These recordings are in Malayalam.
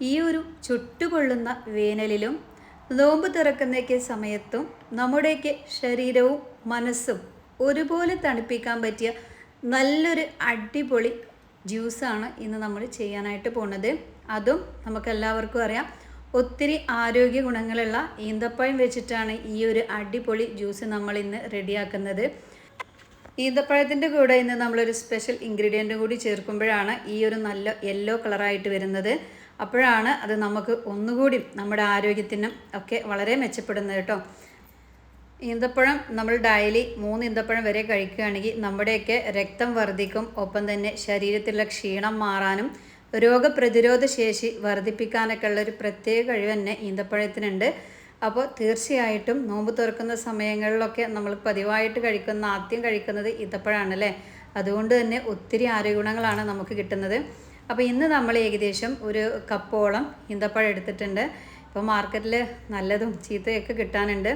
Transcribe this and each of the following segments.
ഈ ഒരു ചുട്ടുപൊള്ളുന്ന വേനലിലും നോമ്പ് തുറക്കുന്നേക്ക് സമയത്തും നമ്മുടെയൊക്കെ ശരീരവും മനസ്സും ഒരുപോലെ തണുപ്പിക്കാൻ പറ്റിയ നല്ലൊരു അടിപൊളി ജ്യൂസാണ് ഇന്ന് നമ്മൾ ചെയ്യാനായിട്ട് പോണത്. അതും നമുക്കെല്ലാവർക്കും അറിയാം. ഒത്തിരി ആരോഗ്യ ഗുണങ്ങളുള്ള ഈന്തപ്പഴം വെച്ചിട്ടാണ് ഈ ഒരു അടിപൊളി ജ്യൂസ് നമ്മൾ ഇന്ന് റെഡിയാക്കുന്നത്. ഈന്തപ്പഴത്തിന്റെ കൂടെ ഇന്ന് നമ്മളൊരു സ്പെഷ്യൽ ഇൻഗ്രീഡിയന്റും കൂടി ചേർക്കുമ്പോഴാണ് ഈ ഒരു നല്ല യെല്ലോ കളറായിട്ട് വരുന്നത്. അപ്പോഴാണ് അത് നമുക്ക് ഒന്നുകൂടി നമ്മുടെ ആരോഗ്യത്തിനും ഒക്കെ വളരെ മെച്ചപ്പെടുന്നത് കേട്ടോ. ഈന്തപ്പഴം നമ്മൾ ഡയലി മൂന്ന് ഈന്തപ്പഴം വരെ കഴിക്കുകയാണെങ്കിൽ നമ്മുടെയൊക്കെ രക്തം വർദ്ധിക്കും ഒപ്പം തന്നെ ശരീരത്തിലുള്ള ക്ഷീണം മാറാനും രോഗപ്രതിരോധ ശേഷി വർദ്ധിപ്പിക്കാനൊക്കെ ഉള്ള ഒരു പ്രത്യേക കഴിവ് തന്നെ ഈന്തപ്പഴത്തിനുണ്ട്. അപ്പോൾ തീർച്ചയായിട്ടും നോമ്പ് തുറക്കുന്ന സമയങ്ങളിലൊക്കെ നമ്മൾ പതിവായിട്ട് കഴിക്കുന്ന ആദ്യം കഴിക്കുന്നത് ഈന്തപ്പഴമാണ് അല്ലേ അതുകൊണ്ട് തന്നെ ഒത്തിരി ആരോഗ്യഗുണങ്ങളാണ് നമുക്ക് കിട്ടുന്നത്. അപ്പോൾ ഇന്ന് നമ്മൾ ഏകദേശം ഒരു കപ്പോളം ഈന്തപ്പഴം എടുത്തിട്ടുണ്ട്. ഇപ്പോൾ മാർക്കറ്റിൽ നല്ലതും ചീത്തയൊക്കെ കിട്ടാനുണ്ട്.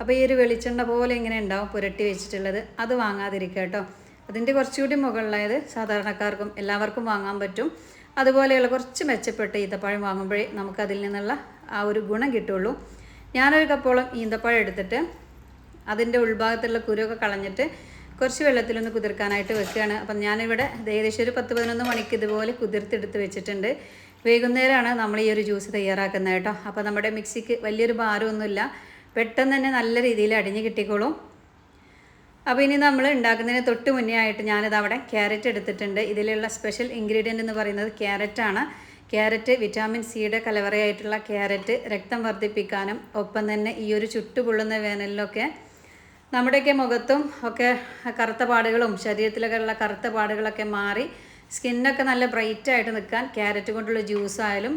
അപ്പോൾ ഈ ഒരു വെളിച്ചെണ്ണ പോലെ ഇങ്ങനെ ഉണ്ടാവും പുരട്ടി വെച്ചിട്ടുള്ളത്. അത് വാങ്ങാതിരിക്കുക കേട്ടോ. അതിന്റെ കുറച്ചുകൂടി മുകളിലായത് സാധാരണക്കാർക്കും എല്ലാവർക്കും വാങ്ങാൻ പറ്റും. അതുപോലെയുള്ള കുറച്ച് മെച്ചപ്പെട്ട ഈന്തപ്പഴം വാങ്ങുമ്പോഴേ നമുക്കതിൽ നിന്നുള്ള ആ ഒരു ഗുണം കിട്ടുള്ളൂ. ഞാനൊരു കപ്പോളം ഈന്തപ്പഴം എടുത്തിട്ട് അതിന്റെ ഉൾഭാഗത്തുള്ള കുരുവൊക്കെ കളഞ്ഞിട്ട് കുറച്ച് വെള്ളത്തിലൊന്ന് കുതിർക്കാനായിട്ട് വെക്കുകയാണ്. അപ്പം ഞാനിവിടെ ഏകദേശം ഒരു പത്ത് പതിനൊന്ന് മണിക്ക് ഇതുപോലെ കുതിർത്തെടുത്ത് വെച്ചിട്ടുണ്ട്. വൈകുന്നേരമാണ് നമ്മൾ ഈ ഒരു ജ്യൂസ് തയ്യാറാക്കുന്നത് കേട്ടോ. അപ്പോൾ നമ്മുടെ മിക്സിക്ക് വലിയൊരു ഭാരമൊന്നുമില്ല. പെട്ടെന്ന് തന്നെ നല്ല രീതിയിൽ അടിഞ്ഞ് കിട്ടിക്കോളും. അപ്പോൾ ഇനി നമ്മൾ ഉണ്ടാക്കുന്നതിന് തൊട്ട് മുന്നേ ആയിട്ട് ഞാനിത് അവിടെ ക്യാരറ്റ് എടുത്തിട്ടുണ്ട്. ഇതിലുള്ള സ്പെഷ്യൽ ഇൻഗ്രീഡിയന്റ് എന്ന് പറയുന്നത് ക്യാരറ്റാണ്. ക്യാരറ്റ് വിറ്റാമിൻ സിയുടെ കലവറയായിട്ടുള്ള ക്യാരറ്റ് രക്തം വർദ്ധിപ്പിക്കാനും ഒപ്പം തന്നെ ഈ ഒരു ചുട്ടുപൊള്ളുന്ന വേനലിലൊക്കെ നമ്മുടെയൊക്കെ മുഖത്തും ഒക്കെ കറുത്ത പാടുകളും ശരീരത്തിലൊക്കെ ഉള്ള കറുത്ത പാടുകളൊക്കെ മാറി സ്കിന്നൊക്കെ നല്ല ബ്രൈറ്റ് ആയിട്ട് നിൽക്കാൻ ക്യാരറ്റ് കൊണ്ടുള്ള ജ്യൂസ് ആയാലും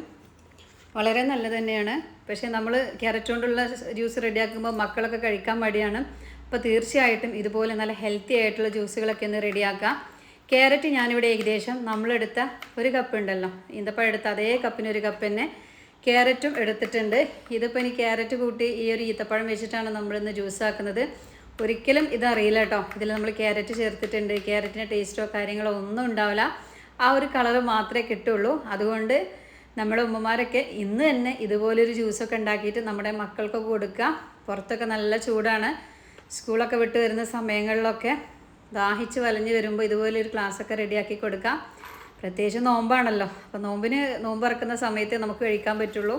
വളരെ നല്ലത് തന്നെയാണ്. പക്ഷേ നമ്മൾ ക്യാരറ്റ് കൊണ്ടുള്ള ജ്യൂസ് റെഡിയാക്കുമ്പോൾ മക്കളൊക്കെ കഴിക്കാൻ മടിയാണ്. അപ്പോൾ തീർച്ചയായിട്ടും ഇതുപോലെ നല്ല ഹെൽത്തി ആയിട്ടുള്ള ജ്യൂസുകളൊക്കെ ഒന്ന് റെഡിയാക്കാം ക്യാരറ്റ് ഞാനിവിടെ ഏകദേശം നമ്മളെടുത്ത ഒരു കപ്പ് ഉണ്ടല്ലോ. ഈന്തപ്പഴം എടുത്ത അതേ കപ്പിന് ഒരു കപ്പ് തന്നെ ക്യാരറ്റും എടുത്തിട്ടുണ്ട്. ഇതിപ്പോൾ ഇനി ക്യാരറ്റ് കൂട്ടി ഈ ഒരു ഈത്തപ്പഴം വെച്ചിട്ടാണ് നമ്മളിന്ന് ജ്യൂസ് ആക്കുന്നത്. ഒരിക്കലും ഇതറിയില്ല കേട്ടോ. ഇതിൽ നമ്മൾ ക്യാരറ്റ് ചേർത്തിട്ടുണ്ട്. ക്യാരറ്റിന്റെ ടേസ്റ്റോ കാര്യങ്ങളോ ഒന്നും ഉണ്ടാവില്ല. ആ ഒരു കളറ് മാത്രമേ കിട്ടുള്ളൂ. അതുകൊണ്ട് നമ്മുടെ ഉമ്മമാരൊക്കെ ഇന്ന് തന്നെ ഇതുപോലൊരു ജ്യൂസൊക്കെ ഉണ്ടാക്കിയിട്ട് നമ്മുടെ മക്കൾക്കൊക്കെ കൊടുക്കുക പുറത്തൊക്കെ നല്ല ചൂടാണ്. സ്കൂളൊക്കെ വിട്ട് വരുന്ന സമയങ്ങളിലൊക്കെ ദാഹിച്ച് വലഞ്ഞ് വരുമ്പോൾ ഇതുപോലൊരു ക്ലാസ് ക്ലാസ്സൊക്കെ റെഡിയാക്കി കൊടുക്കാം. പ്രത്യേകിച്ച് നോമ്പാണല്ലോ. അപ്പോൾ നോമ്പിന് നോമ്പ് ഇറക്കുന്ന സമയത്ത് നമുക്ക് കഴിക്കാൻ പറ്റുള്ളൂ.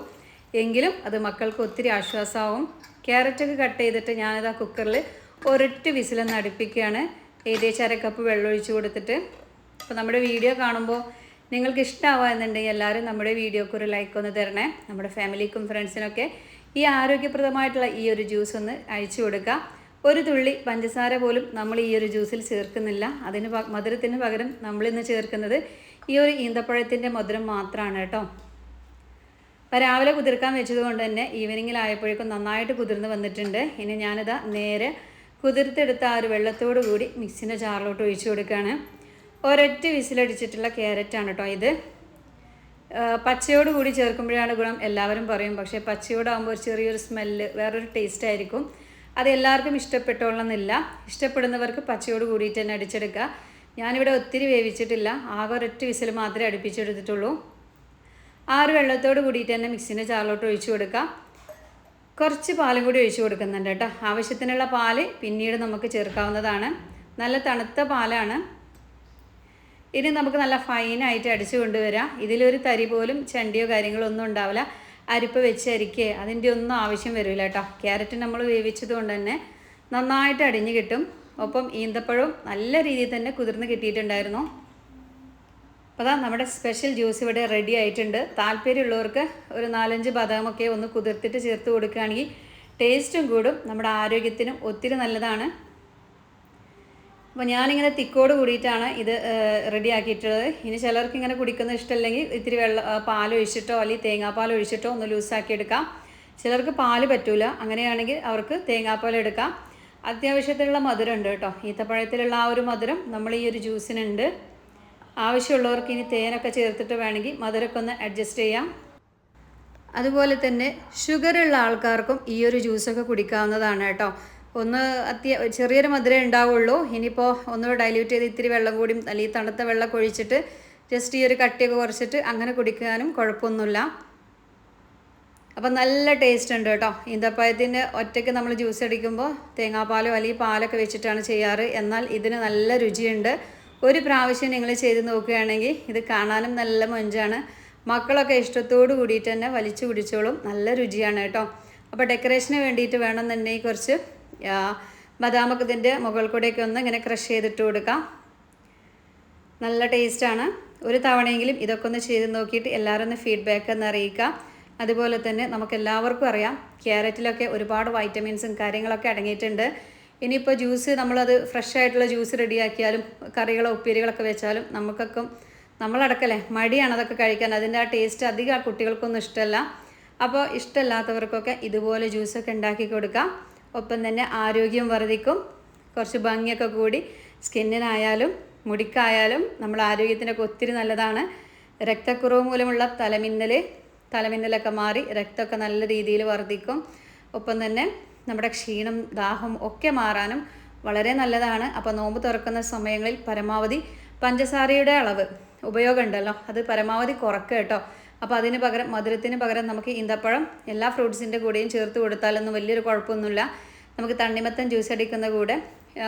എങ്കിലും അത് മക്കൾക്ക് ഒത്തിരി ആശ്വാസമാവും ക്യാരറ്റൊക്കെ കട്ട് ചെയ്തിട്ട് ഞാനിത് ആ കുക്കറിൽ ഒരൊറ്റ വിസിലൊന്ന് അടുപ്പിക്കുകയാണ്. ഏകദേശം അര കപ്പ് വെള്ളം ഒഴിച്ച് കൊടുത്തിട്ട്. അപ്പോൾ നമ്മുടെ വീഡിയോ കാണുമ്പോൾ നിങ്ങൾക്ക് ഇഷ്ടമാവുക എന്നുണ്ടെങ്കിൽ എല്ലാവരും നമ്മുടെ വീഡിയോക്ക് ഒരു ലൈക്ക് ഒന്ന് തരണേ. നമ്മുടെ ഫാമിലിക്കും ഫ്രണ്ട്സിനൊക്കെ ഈ ആരോഗ്യപ്രദമായിട്ടുള്ള ഈ ഒരു ജ്യൂസ് ഒന്ന് അയച്ചു കൊടുക്കുക. ഒരു തുള്ളി പഞ്ചസാര പോലും നമ്മൾ ഈ ഒരു ജ്യൂസിൽ ചേർക്കുന്നില്ല. അതിന് മധുരത്തിന് പകരം നമ്മളിന്ന് ചേർക്കുന്നത് ഈ ഒരു ഈന്തപ്പഴത്തിന്റെ മധുരം മാത്രമാണ് കേട്ടോ. അപ്പോൾ രാവിലെ കുതിർക്കാൻ വെച്ചതുകൊണ്ട് തന്നെ ഈവനിങ്ങിലായപ്പോഴേക്കും നന്നായിട്ട് കുതിർന്ന് വന്നിട്ടുണ്ട്. ഇനി ഞാനിതാ നേരെ കുതിർത്തെടുത്ത ആ ഒരു വെള്ളത്തോടു കൂടി മിക്സിന്റെ ജാറിലോട്ട് ഒഴിച്ചു കൊടുക്കുകയാണ്. ഒരൊറ്റ വിസിലടിച്ചിട്ടുള്ള ക്യാരറ്റാണ് കേട്ടോ ഇത്. പച്ചയോട് കൂടി ചേർക്കുമ്പോഴാണ് ഗുണം എല്ലാവരും പറയും. പക്ഷേ പച്ചയോടാകുമ്പോൾ ഒരു ചെറിയൊരു സ്മെല്ല് വേറൊരു ടേസ്റ്റ് ആയിരിക്കും. അത് എല്ലാവർക്കും ഇഷ്ടപ്പെട്ടോളണമെന്നില്ല ഇഷ്ടപ്പെടുന്നവർക്ക് പച്ചയോട് കൂടിയിട്ട് തന്നെ അടിച്ചെടുക്കുക. ഞാനിവിടെ ഒത്തിരി വേവിച്ചിട്ടില്ല. ആകെ ഒരൊറ്റ വിസിൽ മാത്രമേ അടുപ്പിച്ചെടുത്തിട്ടുള്ളൂ. ആ ഒരു വെള്ളത്തോട് കൂടിയിട്ട് തന്നെ മിക്സിന്റെ ചാറിലോട്ട് ഒഴിച്ചു കൊടുക്കുക. കുറച്ച് പാലും കൂടി ഒഴിച്ചു കൊടുക്കുന്നുണ്ട് കേട്ടോ. ആവശ്യത്തിനുള്ള പാൽ പിന്നീട് നമുക്ക് ചേർക്കാവുന്നതാണ്. നല്ല തണുത്ത പാലാണ്. ഇനി നമുക്ക് നല്ല ഫൈനായിട്ട് അടിച്ചു കൊണ്ടുവരാം. ഇതിലൊരു തരി പോലും ചണ്ടിയോ കാര്യങ്ങളോ ഒന്നും ഉണ്ടാവില്ല. അരിപ്പ് വെച്ച് അരിക്കുക അതിന്റെ ഒന്നും ആവശ്യം വരില്ല കേട്ടോ. ക്യാരറ്റ് നമ്മൾ വേവിച്ചത് കൊണ്ട് തന്നെ നന്നായിട്ട് അടിഞ്ഞു കിട്ടും. ഒപ്പം ഈന്തപ്പഴവും നല്ല രീതിയിൽ തന്നെ കുതിർന്ന് കിട്ടിയിട്ടുണ്ടായിരുന്നു. അപ്പോൾ അതാ നമ്മുടെ സ്പെഷ്യൽ ജ്യൂസ് ഇവിടെ റെഡി ആയിട്ടുണ്ട്. താല്പര്യമുള്ളവർക്ക് ഒരു നാലഞ്ച് ബദാമൊക്കെ ഒന്ന് കുതിർത്തിട്ട് ചേർത്ത് കൊടുക്കുകയാണെങ്കിൽ ടേസ്റ്റും കൂടും നമ്മുടെ ആരോഗ്യത്തിനും ഒത്തിരി നല്ലതാണ്. അപ്പോൾ ഞാനിങ്ങനെ തിക്കോട് കൂടിയിട്ടാണ് ഇത് റെഡി ആക്കിയിട്ടുള്ളത്. ഇനി ചിലർക്ക് ഇങ്ങനെ കുടിക്കുന്ന ഇഷ്ടമല്ലെങ്കിൽ ഇത്തിരി വെള്ളം പാലൊഴിച്ചിട്ടോ അല്ലെങ്കിൽ തേങ്ങാപ്പാൽ ഒഴിച്ചിട്ടോ ഒന്ന് ലൂസാക്കി എടുക്കാം. ചിലർക്ക് പാൽ പറ്റൂല. അങ്ങനെയാണെങ്കിൽ അവർക്ക് തേങ്ങാപ്പാൽ എടുക്കാം. അത്യാവശ്യത്തിലുള്ള മധുരം ഉണ്ട് കേട്ടോ. ഈത്തപ്പഴത്തിലുള്ള ആ ഒരു മധുരം നമ്മൾ ഈ ഒരു ജ്യൂസിനുണ്ട് ആവശ്യമുള്ളവർക്ക് ഇനി തേനൊക്കെ ചേർത്തിട്ട് വേണമെങ്കിൽ മധുരമൊക്കെ ഒന്ന് അഡ്ജസ്റ്റ് ചെയ്യാം. അതുപോലെ തന്നെ ഷുഗർ ഉള്ള ആൾക്കാർക്കും ഈ ഒരു ജ്യൂസൊക്കെ കുടിക്കാവുന്നതാണ് കേട്ടോ. ഒന്ന് അത്യ ചെറിയൊരു മധുരം ഉണ്ടാവുള്ളൂ. ഇനിയിപ്പോൾ ഒന്ന് ഡൈല്യൂട്ട് ചെയ്ത് ഇത്തിരി വെള്ളം കൂടി അല്ലെങ്കിൽ തണുത്ത വെള്ളം ഒഴിച്ചിട്ട് ജസ്റ്റ് ഈ ഒരു കട്ടിയൊക്കെ കുറച്ചിട്ട് അങ്ങനെ കുടിക്കാനും കുഴപ്പമൊന്നുമില്ല. അപ്പം നല്ല ടേസ്റ്റ് ഉണ്ട് കേട്ടോ. ഈന്തപ്പഴത്തിന്റെ ഒറ്റയ്ക്ക് നമ്മൾ ജ്യൂസ് അടിക്കുമ്പോൾ തേങ്ങാപ്പാലോ അല്ലെങ്കിൽ പാലൊക്കെ വെച്ചിട്ടാണ് ചെയ്യാറ്. എന്നാൽ ഇതിന് നല്ല രുചിയുണ്ട്. ഒരു പ്രാവശ്യം നിങ്ങൾ ചെയ്ത് നോക്കുകയാണെങ്കിൽ ഇത് കാണാനും നല്ല മൊഞ്ചാണ്. മക്കളൊക്കെ ഇഷ്ടത്തോട് കൂടിയിട്ട് തന്നെ വലിച്ചു കുടിച്ചോളും. നല്ല രുചിയാണ് കേട്ടോ. അപ്പോൾ ഡെക്കറേഷന് വേണ്ടിയിട്ട് വേണമെന്നുണ്ടെങ്കിൽ കുറച്ച് ബദാമൊക്കെ ഇതിന്റെ മുകളിൽ കൂടെയൊക്കെ ഒന്ന് ഇങ്ങനെ ക്രഷ് ചെയ്തിട്ട് കൊടുക്കാം. നല്ല ടേസ്റ്റാണ് ഒരു തവണയെങ്കിലും ഇതൊക്കെ ഒന്ന് ചെയ്ത് നോക്കിയിട്ട് എല്ലാവരും ഒന്ന് ഫീഡ്ബാക്ക് ഒന്ന് അറിയിക്കുക. അതുപോലെ തന്നെ നമുക്ക് എല്ലാവർക്കും അറിയാം. ക്യാരറ്റിലൊക്കെ ഒരുപാട് വൈറ്റമിൻസും കാര്യങ്ങളൊക്കെ അടങ്ങിയിട്ടുണ്ട്. ഇനിയിപ്പോൾ ജ്യൂസ് നമ്മളത് ഫ്രഷ് ആയിട്ടുള്ള ജ്യൂസ് റെഡിയാക്കിയാലും കറികളോ ഉപ്പേരികളൊക്കെ വെച്ചാലും നമുക്കൊക്കെ നമ്മളടക്കല്ലേ മടിയാണ് അതൊക്കെ കഴിക്കാൻ. അതിന്റെ ആ ടേസ്റ്റ് അധികം ആ കുട്ടികൾക്കൊന്നും ഇഷ്ടമല്ല. അപ്പോൾ ഇഷ്ടമല്ലാത്തവർക്കൊക്കെ ഇതുപോലെ ജ്യൂസൊക്കെ ഉണ്ടാക്കി കൊടുക്കാം. ഒപ്പം തന്നെ ആരോഗ്യം വർദ്ധിക്കും. കുറച്ച് ഭംഗിയൊക്കെ കൂടി സ്കിന്നിനായാലും മുടിക്കായാലും നമ്മൾ ആരോഗ്യത്തിനൊക്കെ ഒത്തിരി നല്ലതാണ്. രക്തക്കുറവ് മൂലമുള്ള തലമിന്നൽ തലമിന്നലൊക്കെ മാറി രക്തമൊക്കെ നല്ല രീതിയിൽ വർദ്ധിക്കും. ഒപ്പം തന്നെ നമ്മുടെ ക്ഷീണം ദാഹം ഒക്കെ മാറാനും വളരെ നല്ലതാണ്. അപ്പോൾ നോമ്പ് തുറക്കുന്ന സമയങ്ങളിൽ പരമാവധി പഞ്ചസാരയുടെ അളവ് ഉപയോഗം ഉണ്ടല്ലോ അത് പരമാവധി കുറക്കുക കേട്ടോ. അപ്പോൾ അതിന് പകരം മധുരത്തിന് പകരം നമുക്ക് ഈന്തപ്പഴം എല്ലാ ഫ്രൂട്ട്സിന്റെ കൂടെയും ചേർത്ത് കൊടുത്താലൊന്നും വലിയൊരു കുഴപ്പമൊന്നുമില്ല. നമുക്ക് തണ്ണിമത്തൻ ജ്യൂസ് അടിക്കുന്ന കൂടെ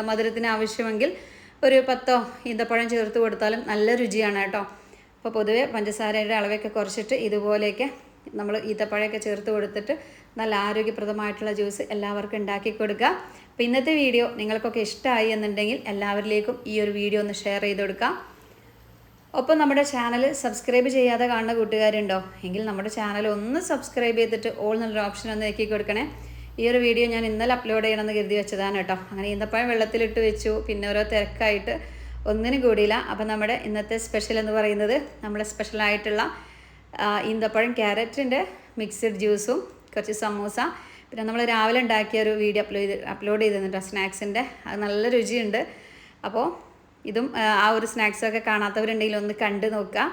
മധുരത്തിന് ആവശ്യമെങ്കിൽ ഒരു പത്തോ ഈന്തപ്പഴം ചേർത്ത് കൊടുത്താലും നല്ല രുചിയാണ് കേട്ടോ. അപ്പോൾ പൊതുവേ പഞ്ചസാരയുടെ അളവൊക്കെ കുറച്ചിട്ട് ഇതുപോലെയൊക്കെ നമ്മൾ ഈത്തപ്പഴമൊക്കെ ചേർത്ത് കൊടുത്തിട്ട് നല്ല ആരോഗ്യപ്രദമായിട്ടുള്ള ജ്യൂസ് എല്ലാവർക്കും ഉണ്ടാക്കി കൊടുക്കുക. അപ്പോൾ ഇന്നത്തെ വീഡിയോ നിങ്ങൾക്കൊക്കെ ഇഷ്ടമായി എന്നുണ്ടെങ്കിൽ എല്ലാവരിലേക്കും ഈ ഒരു വീഡിയോ ഒന്ന് ഷെയർ ചെയ്ത് കൊടുക്കാം ഒപ്പം നമ്മുടെ ചാനൽ സബ്സ്ക്രൈബ് ചെയ്യാതെ കാണുന്ന കൂട്ടുകാരുണ്ടോ? എങ്കിൽ നമ്മുടെ ചാനൽ ഒന്ന് സബ്സ്ക്രൈബ് ചെയ്തിട്ട് ഓൾ നല്ലൊരു ഓപ്ഷൻ ഒന്ന് നോക്കി കൊടുക്കണേ. ഈ ഒരു വീഡിയോ ഞാൻ ഇന്നലെ അപ്ലോഡ് ചെയ്യണമെന്ന് കരുതി വെച്ചതാണ് കേട്ടോ. അങ്ങനെ ഇന്നപ്പഴം വെള്ളത്തിലിട്ട് വെച്ചു. പിന്നെ ഓരോ തിരക്കായിട്ട് ഒന്നിനും കൂടിയില്ല. അപ്പം നമ്മുടെ ഇന്നത്തെ സ്പെഷ്യൽ എന്ന് പറയുന്നത് നമ്മുടെ സ്പെഷ്യലായിട്ടുള്ള ഈന്തപ്പഴം ക്യാരറ്റിന്റെ മിക്സഡ് ജ്യൂസും കുറച്ച് സമൂസ. പിന്നെ നമ്മൾ രാവിലെ ഉണ്ടാക്കിയ ഒരു വീഡിയോ അപ്ലോഡ് ചെയ്ത് അപ്ലോഡ് ചെയ്തിരുന്നുണ്ട് സ്നാക്സിന്റെ. അത് നല്ല രുചിയുണ്ട്. അപ്പോൾ ഇതും ആ, ഒരു സ്നാക്സൊക്കെ കാണാത്തവരുണ്ടെങ്കിൽ ഒന്ന് കണ്ടു നോക്കുക.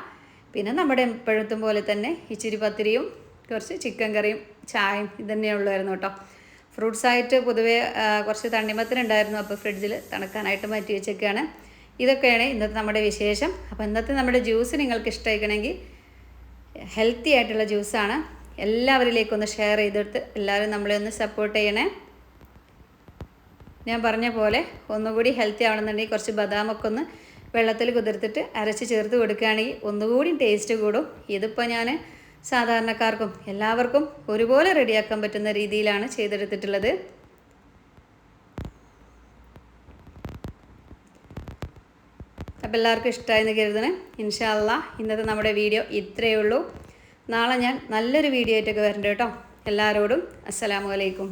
പിന്നെ നമ്മുടെ എപ്പോഴത്തും പോലെ തന്നെ ഇച്ചിരി പത്തിരിയും കുറച്ച് ചിക്കൻ കറിയും ചായയും ഇതന്നെ ഉള്ളായിരുന്നു കേട്ടോ. ഫ്രൂട്ട്സ് ആയിട്ട് പൊതുവേ കുറച്ച് തണ്ണിമത്തിനുണ്ടായിരുന്നു. അപ്പോൾ ഫ്രിഡ്ജിൽ തണുക്കാനായിട്ട് മാറ്റി വെച്ചേക്കാണ് ഇതൊക്കെയാണ് ഇന്നത്തെ നമ്മുടെ വിശേഷം. അപ്പോൾ ഇന്നത്തെ നമ്മുടെ ജ്യൂസ് നിങ്ങൾക്ക് ഇഷ്ടമായിക്കണമെങ്കിൽ ഹെൽത്തി ആയിട്ടുള്ള ജ്യൂസാണ് എല്ലാവരിലേക്കും ഒന്ന് ഷെയർ ചെയ്തെടുത്ത് എല്ലാവരും നമ്മളെ ഒന്ന് സപ്പോർട്ട് ചെയ്യണേ. ഞാൻ പറഞ്ഞ പോലെ ഒന്നുകൂടി ഹെൽത്തി ആവണമെന്നുണ്ടെങ്കിൽ കുറച്ച് ബദാമൊക്കെ ഒന്ന് വെള്ളത്തിൽ കുതിർത്തിട്ട് അരച്ച് ചേർത്ത് കൊടുക്കുകയാണെങ്കിൽ ഒന്നുകൂടി ടേസ്റ്റ് കൂടും. ഇതിപ്പോൾ ഞാൻ സാധാരണക്കാർക്കും എല്ലാവർക്കും ഒരുപോലെ റെഡിയാക്കാൻ പറ്റുന്ന രീതിയിലാണ് ചെയ്തെടുത്തിട്ടുള്ളത്. അപ്പോൾ എല്ലാവർക്കും ഇഷ്ടമായെന്ന് കരുതണേ ഇൻഷാല്ല ഇന്നത്തെ നമ്മുടെ വീഡിയോ ഇത്രയേ ഉള്ളൂ. നാളെ ഞാൻ നല്ലൊരു വീഡിയോ ആയിട്ടൊക്കെ വരണ്ട കേട്ടോ. എല്ലാവരോടും അസ്സലാമു അലൈക്കും.